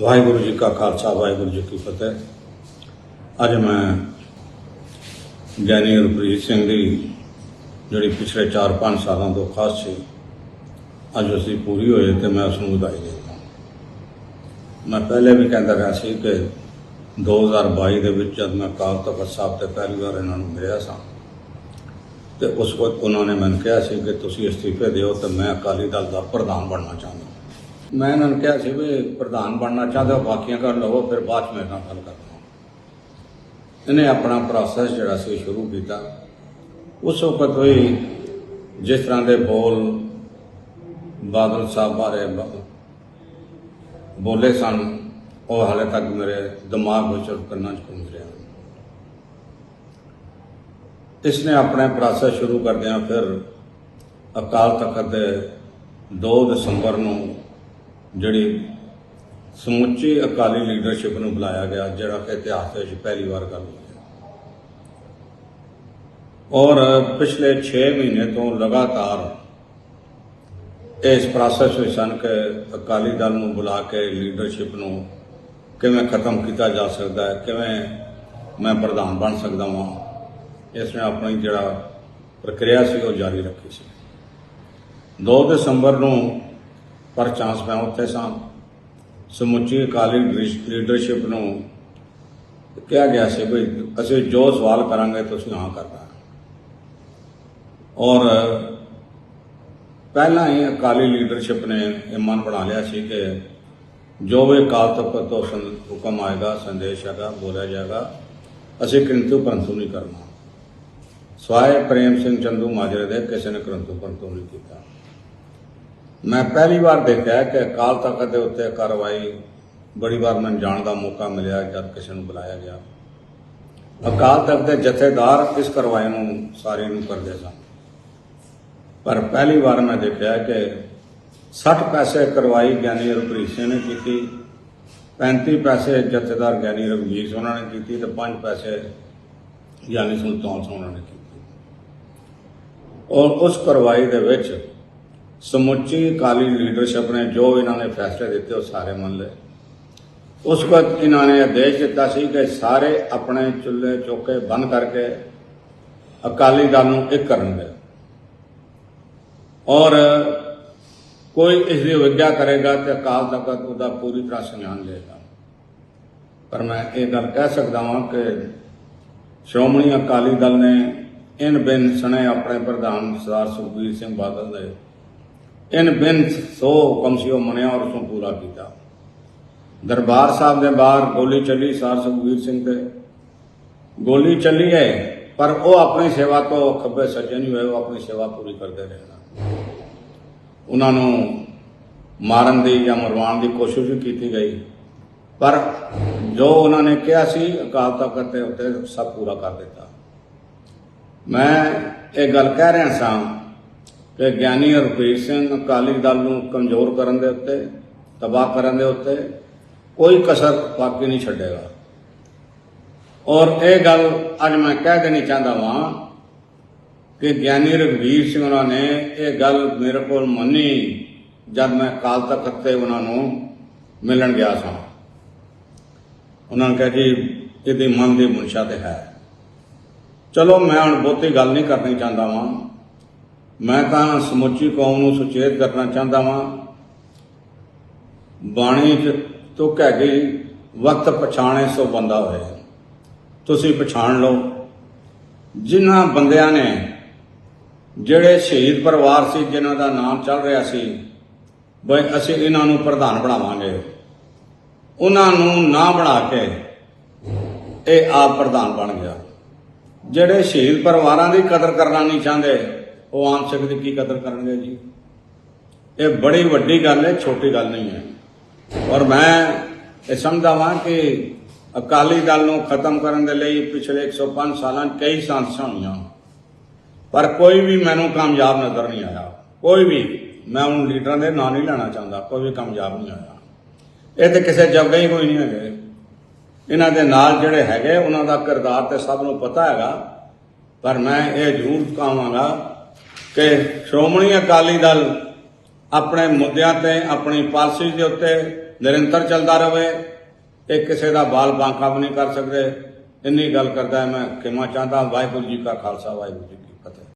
ਵਾਹਿਗੁਰੂ ਜੀ ਕਾ ਖਾਲਸਾ, ਵਾਹਿਗੁਰੂ ਜੀ ਕੀ ਫਤਿਹ। ਅੱਜ ਮੈਂ ਗਿਆਨੀ ਰੂਪਰੀਤ ਸਿੰਘ ਦੀ, ਜਿਹੜੀ ਪਿਛਲੇ 4-5 ਸਾਲਾਂ ਤੋਂ ਖਾਸ ਸੀ, ਅੱਜ ਉਸਦੀ ਪੂਰੀ ਹੋਏ ਤੇ ਮੈਂ ਉਸ ਨੂੰ ਵਧਾਈ ਦਿੰਦਾ ਮੈਂ ਪਹਿਲੇ ਵੀ ਕਹਿੰਦਾ ਰਿਹਾ ਸੀ ਕਿ 2022 ਦੇ ਵਿੱਚ ਜਦ ਮੈਂ ਕਾਲ ਤਖਤ ਸਾਹਿਬ ਤੇ ਪਹਿਲੀ ਵਾਰ ਇਹਨਾਂ ਨੂੰ ਮਿਲਿਆ ਸਾਂ, ਤੇ ਉਸ ਵਕਤ ਉਹਨਾਂ ਨੇ ਮੈਨੂੰ ਕਿਹਾ ਸੀ ਕਿ ਤੁਸੀਂ ਅਸਤੀਫੇ ਦਿਓ ਤੇ ਮੈਂ ਅਕਾਲੀ ਦਲ ਦਾ ਪ੍ਰਧਾਨ ਬਣਨਾ ਚਾਹੁੰਦਾ। ਮੈਂ ਇਹਨਾਂ ਨੂੰ ਕਿਹਾ ਸੀ ਵੀ ਪ੍ਰਧਾਨ ਬਣਨਾ ਚਾਹਦੇ ਹੋ, ਬਾਕੀਆਂ ਕਰ ਲਵੋ, ਫਿਰ ਬਾਅਦ 'ਚ ਮੇਰੇ ਨਾਲ ਗੱਲ ਕਰਨਾ ਇਹਨੇ ਆਪਣਾ ਪ੍ਰੋਸੈਸ ਜਿਹੜਾ ਸੀ ਸ਼ੁਰੂ ਕੀਤਾ। ਉਸ ਵਕਤ ਹੋਈ ਜਿਸ ਤਰ੍ਹਾਂ ਦੇ ਬੋਲ ਬਾਦਲ ਸਾਹਿਬ ਬਾਰੇ ਬੋਲੇ ਸਨ, ਉਹ ਹਾਲੇ ਤੱਕ ਮੇਰੇ ਦਿਮਾਗ ਵਿੱਚ ਔਰ ਕੰਨਾਂ ਰਿਹਾ। ਇਸ ਨੇ ਆਪਣੇ ਪ੍ਰੋਸੈਸ ਸ਼ੁਰੂ ਕਰਦਿਆਂ ਫਿਰ ਅਕਾਲ ਤਖਤ ਦੇ 2 ਦਸੰਬਰ ਨੂੰ ਜਿਹੜੀ ਸਮੁੱਚੀ ਅਕਾਲੀ ਲੀਡਰਸ਼ਿਪ ਨੂੰ ਬੁਲਾਇਆ ਗਿਆ, ਜਿਹੜਾ ਕਿ ਇਤਿਹਾਸ ਦੇ ਵਿੱਚ ਪਹਿਲੀ ਵਾਰ ਗੱਲ ਹੋਈ ਔਰ ਪਿਛਲੇ 6 ਮਹੀਨੇ ਤੋਂ ਲਗਾਤਾਰ ਇਸ ਪ੍ਰੋਸੈਸ ਵਿੱਚ ਸਨ ਕਿ ਅਕਾਲੀ ਦਲ ਨੂੰ ਬੁਲਾ ਕੇ ਲੀਡਰਸ਼ਿਪ ਨੂੰ ਕਿਵੇਂ ਖਤਮ ਕੀਤਾ ਜਾ ਸਕਦਾ ਹੈ, ਕਿਵੇਂ ਮੈਂ ਪ੍ਰਧਾਨ ਬਣ ਸਕਦਾ ਹਾਂ ਇਸ ਨੇ ਆਪਣੀ ਜਿਹੜਾ ਪ੍ਰਕਿਰਿਆ ਸੀ ਉਹ ਜਾਰੀ ਰੱਖੀ ਸੀ। 2 ਦਸੰਬਰ ਨੂੰ ਪਰ ਚਾਂਸ ਮੈਂ ਉੱਥੇ ਸਾਂ ਸਮੁੱਚੀ ਅਕਾਲੀ ਲੀਡਰਸ਼ਿਪ ਨੂੰ ਕਿਹਾ ਗਿਆ ਸੀ ਵੀ ਅਸੀਂ ਜੋ ਸਵਾਲ ਕਰਾਂਗੇ ਤੁਸੀਂ ਹਾਂ ਕਰਨਾ ਔਰ ਪਹਿਲਾਂ ਹੀ ਅਕਾਲੀ ਲੀਡਰਸ਼ਿਪ ਨੇ ਇਹ ਮਨ ਬਣਾ ਲਿਆ ਸੀ ਕਿ ਜੋ ਵੀ ਅਕਾਲ ਤਖਤ ਤੋਂ ਹੁਕਮ ਆਏਗਾ, ਸੰਦੇਸ਼ ਆਏਗਾ ਬੋਲਿਆ ਜਾਏਗਾ, ਅਸੀਂ ਕਿੰਤੂ ਪਰੰਤੂ ਨਹੀਂ ਕਰਨਾ। ਸਵਾਏ ਪ੍ਰੇਮ ਸਿੰਘ ਚੰਦੂ ਮਾਜਰੇ ਦੇ ਕਿਸੇ ਨੇ ਕਿੰਤੂ ਪਰੰਤੂ ਨਹੀਂ ਕੀਤਾ। ਮੈਂ ਪਹਿਲੀ ਵਾਰ ਦੇਖਿਆ ਕਿ ਅਕਾਲ ਤਖਤ ਦੇ ਉੱਤੇ ਕਾਰਵਾਈ, ਬੜੀ ਵਾਰ ਮੈਨੂੰ ਜਾਣ ਦਾ ਮੌਕਾ ਮਿਲਿਆ ਜਦ ਕਿਸੇ ਨੂੰ ਬੁਲਾਇਆ ਗਿਆ। ਅਕਾਲ ਤਖਤ ਦੇ ਜਥੇਦਾਰ ਇਸ ਕਾਰਵਾਈ ਨੂੰ ਸਾਰੇ ਨੂੰ ਕਰਦੇ ਸਨ। ਪਰ ਪਹਿਲੀ ਵਾਰ ਮੈਂ ਦੇਖਿਆ ਕਿ 60 ਪੈਸੇ ਕਰਵਾਈ ਗਿਆਨੀ ਰਘੁਪ੍ਰੀਤ ਸਿੰਘ ਨੇ ਕੀਤੀ 35 ਪੈਸੇ ਜਥੇਦਾਰ ਗਿਆਨੀ ਰਵਜੀਤ ਸਿੰਘ ਉਹਨਾਂ ਨੇ ਕੀਤੀ ਤੇ 5 ਪੈਸੇ ਗਿਆਨੀ ਸੁਲਤਾਨ ਸਿੰਘ ਉਹਨਾਂ ਨੇ ਕੀਤੀ। ਔਰ ਉਸ ਕਰਵਾਈ ਦੇ ਵਿੱਚ ਸਮੁੱਚੀ ਅਕਾਲੀ ਲੀਡਰਸ਼ਿਪ ਨੇ ਜੋ ਇਹਨਾਂ ਨੇ ਫੈਸਲੇ ਦਿੱਤੇ ਉਹ ਸਾਰੇ ਮੰਨ ਲਏ। ਉਸ ਵਕਤ ਇਹਨਾਂ ਨੇ ਆਦੇਸ਼ ਦਿੱਤਾ ਸੀ ਕਿ ਸਾਰੇ ਆਪਣੇ ਚੁੱਲ੍ਹੇ ਚੌਕੇ ਬੰਦ ਕਰਕੇ ਅਕਾਲੀ ਦਲ ਨੂੰ ਇੱਕ ਕਰਨਗੇ ਔਰ ਕੋਈ ਇਸ ਦੀ ਵਿਗਿਆ ਕਰੇਗਾ ਤੇ ਅਕਾਲ ਤਖਤ ਉਹਦਾ ਪੂਰੀ ਤਰ੍ਹਾਂ ਸੰਗਿਆਨ ਲਏਗਾ ਪਰ ਮੈਂ ਇਹ ਗੱਲ ਕਹਿ ਸਕਦਾ ਹਾਂ ਕਿ ਸ਼੍ਰੋਮਣੀ ਅਕਾਲੀ ਦਲ ਨੇ ਇਨ ਬਿਨ ਸਣੇ ਆਪਣੇ ਪ੍ਰਧਾਨ ਸਰਦਾਰ ਸੁਖਬੀਰ ਸਿੰਘ ਬਾਦਲ ਦੇ ਇਨ ਬਿਨ ਸੋ ਹੁਕਮ ਸੀ ਉਹ ਮੰਨਿਆ ਔਰ ਉਸਨੂੰ ਪੂਰਾ ਕੀਤਾ। ਦਰਬਾਰ ਸਾਹਿਬ ਦੇ ਬਾਹਰ ਗੋਲੀ ਚੱਲੀ ਸਰਦਾਰ ਸੁਖਬੀਰ ਸਿੰਘ ਤੇ। ਗੋਲੀ ਚੱਲੀ ਹੈ, ਪਰ ਉਹ ਆਪਣੀ ਸੇਵਾ ਤੋਂ ਖੱਬੇ ਸੱਜੇ ਨਹੀਂ ਹੋਏ, ਉਹ ਆਪਣੀ ਸੇਵਾ ਪੂਰੀ ਕਰਦੇ ਰਹੇ ਨਾ। ਉਹਨਾਂ ਨੂੰ ਮਾਰਨ ਦੀ ਜਾਂ ਮਰਵਾਉਣ ਦੀ ਕੋਸ਼ਿਸ਼ ਵੀ ਕੀਤੀ ਗਈ। ਪਰ ਜੋ ਉਹਨਾਂ ਨੇ ਕਿਹਾ ਸੀ, ਅਕਾਲ ਤਖਤ ਦੇ ਉੱਤੇ ਸਭ ਪੂਰਾ ਕਰ ਦਿੱਤਾ। ਮੈਂ ਇਹ ਗੱਲ ਕਹਿ ਰਿਹਾ ਸਾਂ ਕਿ ਗਿਆਨੀ ਰਘੁਵੀਰ ਸਿੰਘ ਅਕਾਲੀ ਦਲ ਨੂੰ ਕਮਜ਼ੋਰ ਕਰਨ ਦੇ ਉੱਤੇ, ਤਬਾਹ ਕਰਨ ਦੇ ਉੱਤੇ ਕੋਈ ਕਸਰ ਬਾਕੀ ਨਹੀਂ ਛੱਡੇਗਾ। ਔਰ ਇਹ ਗੱਲ ਅੱਜ ਮੈਂ ਕਹਿ ਦੇਣੀ ਚਾਹੁੰਦਾ ਵਾਂ ਕਿ ਗਿਆਨੀ ਰਘਵੀਰ ਸਿੰਘ ਉਹਨਾਂ ਨੇ ਇਹ ਗੱਲ ਮੇਰੇ ਕੋਲ ਮੰਨੀ ਜਦ ਮੈਂ ਅਕਾਲ ਤਖਤ ਤੇ ਉਹਨਾਂ ਨੂੰ ਮਿਲਣ ਗਿਆ ਸਾਂ। ਉਹਨਾਂ ਨੇ ਕਿਹਾ ਜੀ, ਇਹਦੀ ਮਨ ਦੀ ਮਨਸ਼ਾ ਤੇ ਹੈ। ਚਲੋ ਮੈਂ ਹੁਣ ਬਹੁਤੀ ਗੱਲ ਨਹੀਂ ਕਰਨੀ ਚਾਹੁੰਦਾ ਵਾਂ। ਮੈਂ ਤਾਂ ਸਮੁੱਚੀ ਕੌਮ ਨੂੰ ਸੁਚੇਤ ਕਰਨਾ ਚਾਹੁੰਦਾ ਵਾਂ। ਬਾਣੀ ਚ ਤੋਂ ਕਹਿ ਗਈ ਵਕਤ ਪਛਾਣੇ ਸੋ ਬੰਦਾ ਹੋਏ। ਤੁਸੀਂ ਪਛਾਣ ਲਓ। ਜਿਨ੍ਹਾਂ ਬੰਦਿਆਂ ਨੇ ਜਿਹੜੇ ਸ਼ਹੀਦ ਪਰਿਵਾਰ ਸੀ, ਜਿਨ੍ਹਾਂ ਦਾ ਨਾਮ ਚੱਲ ਰਿਹਾ ਸੀ, ਬਈ ਅਸੀਂ ਇਹਨਾਂ ਨੂੰ ਪ੍ਰਧਾਨ ਬਣਾਵਾਂਗੇ। ਉਹਨਾਂ ਨੂੰ ਨਾ ਬਣਾ ਕੇ ਇਹ ਆਪ ਪ੍ਰਧਾਨ ਬਣ ਗਿਆ। ਜਿਹੜੇ ਸ਼ਹੀਦ ਪਰਿਵਾਰਾਂ ਦੀ ਕਦਰ ਕਰਨਾ ਨਹੀਂ ਚਾਹੁੰਦੇ ਉਹ ਆਮ ਸਿੱਖ ਦੀ ਕੀ ਕਦਰ ਕਰਨਗੇ ਜੀ? ਇਹ ਬੜੀ ਵੱਡੀ ਗੱਲ ਹੈ, ਛੋਟੀ ਗੱਲ ਨਹੀਂ ਹੈ। ਔਰ ਮੈਂ ਇਹ ਸਮਝਦਾ ਵਾਂ ਕਿ ਅਕਾਲੀ ਦਲ ਨੂੰ ਖਤਮ ਕਰਨ ਦੇ ਲਈ ਪਿਛਲੇ 105 ਸਾਲਾਂ ਕਈ ਸਾਂਸਾਂ ਹੋਈਆਂ। ਪਰ ਕੋਈ ਵੀ ਮੈਨੂੰ ਕਾਮਯਾਬ ਨਜ਼ਰ ਨਹੀਂ ਆਇਆ। ਕੋਈ ਵੀ ਮੈਂ ਉਹਨਾਂ ਲੀਡਰਾਂ ਦੇ ਨਾਂ ਨਹੀਂ ਲੈਣਾ ਚਾਹੁੰਦਾ, ਕੋਈ ਵੀ ਕਾਮਯਾਬ ਨਹੀਂ ਆਇਆ ਇਹ ਤੇ ਕਿਸੇ ਜਗ੍ਹਾ ਹੀ ਕੋਈ ਨਹੀਂ ਹੈਗੇ। ਇਹਨਾਂ ਦੇ ਨਾਲ ਜਿਹੜੇ ਹੈਗੇ, ਉਹਨਾਂ ਦਾ ਕਿਰਦਾਰ ਤੇ ਸਭ ਨੂੰ ਪਤਾ ਹੈਗਾ। ਪਰ ਮੈਂ ਇਹ ਜ਼ਰੂਰ ਕਹਾਂਗਾ ਕਿ ਸ਼੍ਰੋਮਣੀ ਅਕਾਲੀ ਦਲ ਆਪਣੇ ਮੁੱਦਿਆਂ ਤੇ, ਆਪਣੀ ਪਾਲਿਸੀ ਦੇ ਉੱਤੇ ਨਿਰੰਤਰ ਚੱਲਦਾ ਰਹੇ। ਇਹ ਕਿਸੇ ਦਾ ਬਾਲ ਬਾਂਕਾ ਵੀ ਨਹੀਂ ਕਰ ਸਕਦੇ। ਇੰਨੀ ਗੱਲ ਕਰਦਾ ਮੈਂ ਖਿਮਾ ਚਾਹੁੰਦਾ ਵਾਹਿਗੁਰੂ ਜੀ ਕਾ ਖਾਲਸਾ, ਵਾਹਿਗੁਰੂ ਜੀ